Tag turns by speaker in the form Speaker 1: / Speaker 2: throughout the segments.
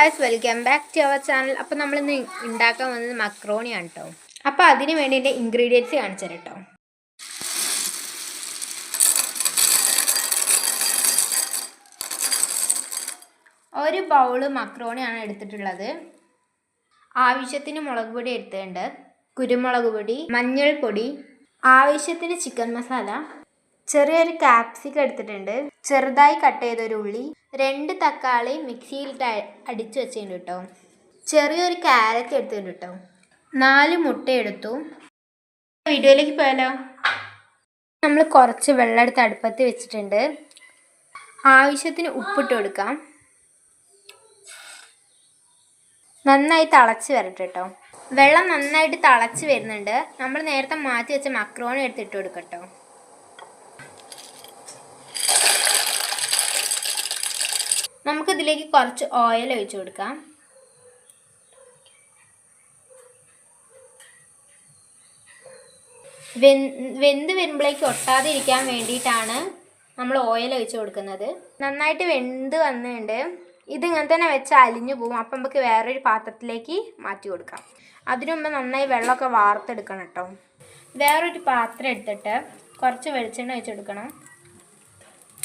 Speaker 1: Guys welcome back to our channel അപ്പോൾ നമ്മളിന്ന് ഉണ്ടാക്കാൻ വന്നത് മക്രോണിയാണ് കേട്ടോ അപ്പോൾ അതിന് വേണ്ടി എന്റെ ഇൻഗ്രീഡിയൻസ് കാണിച്ചു കേട്ടോ ഒരു ബൗൾ മക്രോണിയാണ് എടുത്തിട്ടുള്ളത്. ആവശ്യത്തിന് മുളക് പൊടി എടുത്തിട്ടുണ്ട്. കുരുമുളക് പൊടി മഞ്ഞൾപ്പൊടി ആവശ്യത്തിന് ചിക്കൻ മസാല ചെറിയൊരു കാപ്സിക്ക് എടുത്തിട്ടുണ്ട്. ചെറുതായി കട്ട് ചെയ്തൊരു ഉള്ളി. രണ്ട് തക്കാളി മിക്സിയിലിട്ട് അടിച്ചു വെച്ചിട്ടുണ്ട് കേട്ടോ ചെറിയൊരു ക്യാരറ്റ് എടുത്തിട്ടുണ്ട് കേട്ടോ നാല് മുട്ട എടുത്തു. വീഡിയോയിലേക്ക് പോയാലോ? നമ്മൾ കുറച്ച് വെള്ളം എടുത്ത് അടുപ്പത്ത് വെച്ചിട്ടുണ്ട്. ആവശ്യത്തിന് ഉപ്പിട്ട് കൊടുക്കാം. നന്നായി തിളച്ച് വരട്ടെ കേട്ടോ വെള്ളം നന്നായിട്ട് തിളച്ച് വരുന്നുണ്ട്. നമ്മൾ നേരത്തെ മാറ്റി വെച്ച മക്രോണി എടുത്തിട്ട് കൊടുക്കട്ടോ നമുക്കിതിലേക്ക് കുറച്ച് ഓയിൽ ഒഴിച്ചു കൊടുക്കാം. വെന്ത് വരുമ്പോഴേക്ക് ഒട്ടാതിരിക്കാൻ വേണ്ടിയിട്ടാണ് നമ്മൾ ഓയിൽ ഒഴിച്ചു കൊടുക്കുന്നത്. നന്നായിട്ട് വെന്ത് വന്നിട്ടുണ്ട്. ഇത് ഇങ്ങനെ തന്നെ വെച്ച് അലിഞ്ഞു പോകും അപ്പം നമുക്ക് വേറൊരു പാത്രത്തിലേക്ക് മാറ്റി കൊടുക്കാം. അതിനു മുമ്പ് നന്നായി വെള്ളമൊക്കെ വാർത്തെടുക്കണം കേട്ടോ. വേറൊരു പാത്രം എടുത്തിട്ട് കുറച്ച് വെളിച്ചെണ്ണ ഒഴിച്ചെടുക്കണം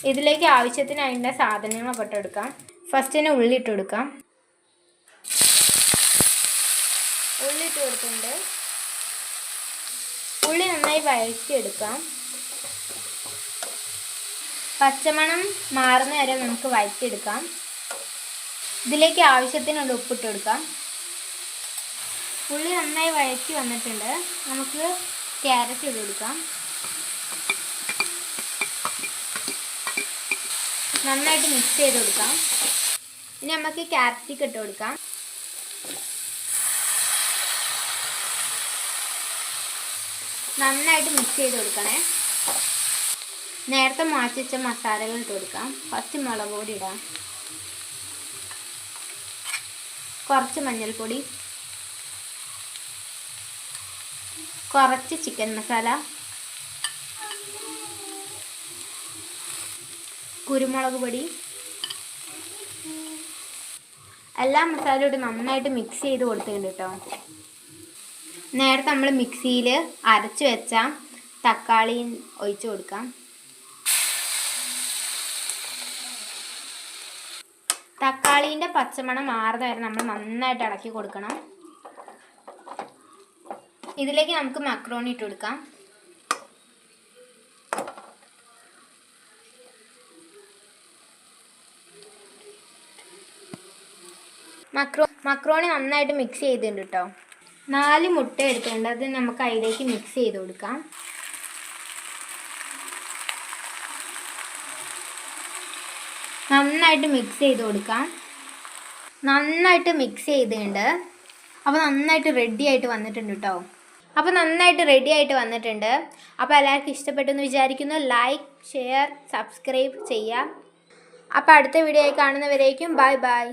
Speaker 1: ഇതിലേക്ക് ആവശ്യത്തിന് അതിന്റെ സാധനങ്ങളൊക്കെ ഇട്ടെടുക്കാം ഫസ്റ്റ് തന്നെ ഉള്ളി ഇട്ട് കൊടുക്കാം ഉള്ളി ഇട്ട് ഉള്ളി നന്നായി വഴറ്റിയെടുക്കാം. പച്ചമണം മാറുന്ന വരെ നമുക്ക് വഴറ്റിയെടുക്കാം. ഇതിലേക്ക് ആവശ്യത്തിനുള്ള ഉപ്പിട്ട് കൊടുക്കാം. ഉള്ളി നന്നായി വഴറ്റി വന്നിട്ടുണ്ട്. നമുക്ക് ക്യാരറ്റ് ഇട്ട് കൊടുക്കാം. നന്നായിട്ട് മിക്സ് ചെയ്ത് കൊടുക്കാം. ഇനി നമുക്ക് ക്യാപ്സിക്കം ഇട്ട് കൊടുക്കാം. നന്നായിട്ട് മിക്സ് ചെയ്ത് കൊടുക്കണേ. നേരത്തെ മാറ്റി വെച്ച മസാലകൾ ഇട്ട് കൊടുക്കാം. ഫസ്റ്റ് മുളക് പൊടി ഇടാം. കുറച്ച് മഞ്ഞൾപ്പൊടി. കുറച്ച് ചിക്കൻ മസാല കുരുമുളക് പൊടി. എല്ലാ മസാലയും ഇട്ട് നന്നായിട്ട് മിക്സ് ചെയ്ത് കൊടുത്തിട്ടുണ്ട് കേട്ടോ നേരത്തെ നമ്മൾ മിക്സിയിൽ അരച്ച് വെച്ച തക്കാളി ഒഴിച്ചു കൊടുക്കാം. തക്കാളീന്റെ പച്ചമണം മാറുന്ന വരെ നമ്മൾ നന്നായിട്ട് ഇളക്കി കൊടുക്കണം. ഇതിലേക്ക് നമുക്ക് മക്രോണി ഇട്ട് കൊടുക്കാം. മക്രോ മക്രോണി നന്നായിട്ട് മിക്സ് ചെയ്തിട്ടുണ്ട് കേട്ടോ നാല് മുട്ട എടുത്തിട്ടുണ്ട് അത് നമുക്ക് അതിലേക്ക് മിക്സ് ചെയ്ത് കൊടുക്കാം. നന്നായിട്ട് മിക്സ് ചെയ്ത് കൊടുക്കാം. നന്നായിട്ട് മിക്സ് ചെയ്തിട്ടുണ്ട്. അപ്പോൾ നന്നായിട്ട് റെഡി ആയിട്ട് വന്നിട്ടുണ്ട് കേട്ടോ അപ്പോൾ നന്നായിട്ട് റെഡി ആയിട്ട് വന്നിട്ടുണ്ട്. അപ്പോൾ എല്ലാവർക്കും ഇഷ്ടപ്പെട്ടെന്ന് വിചാരിക്കുന്നു. ലൈക്ക് ഷെയർ സബ്സ്ക്രൈബ് ചെയ്യുക അപ്പോൾ അടുത്ത വീഡിയോ ആയി കാണുന്നവരേക്കും ബൈ ബൈ